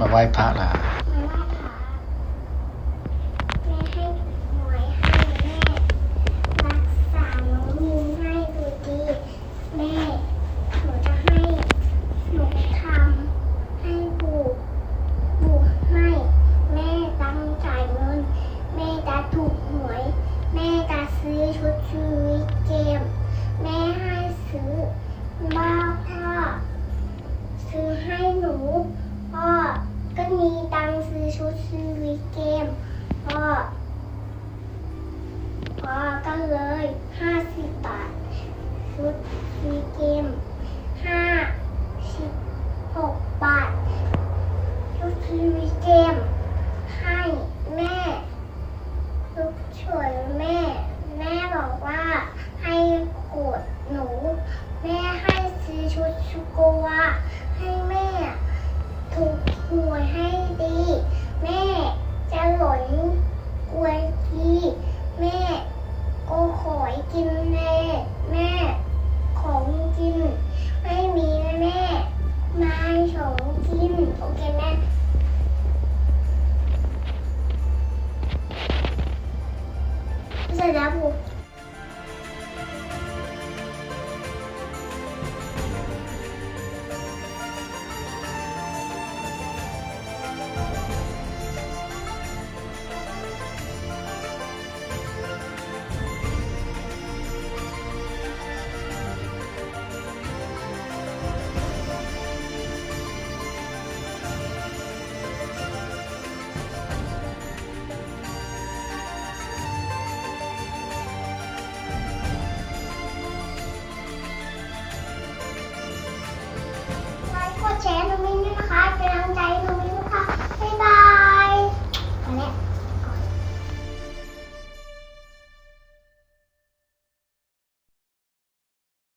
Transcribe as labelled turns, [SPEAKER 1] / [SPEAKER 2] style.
[SPEAKER 1] มาไหว้พระล่ะ
[SPEAKER 2] มาไหว้พระแม่ให้หวยให้แม่รักษาน้องมินให้ดูดีแม่หนูจะให้หนูทำให้บุกบุกให้แม่ตั้งจ่ายเงินแม่จะถูกหวยแม่จะซื้อชุดชีวิตเกมแม่ให้ซื้อบ้าพ่อซื้อให้หนู ห้าสิบบาท ชุดมีเกมห้าสิบหกบาท ชุดทีวีเกมให้แม่ชุดช่วยแม่ แม่บอกว่าให้กดหนู แม่ให้ซื้อชุดชุโกะให้แม่ถูกหวยให้ดี แม่จะหล่นกวยทีแม่ กินแม่แม่ ของกิน ไม่มีแม่แม่ มาของกิน โอเคแม่เสร็จแล้วปุ๊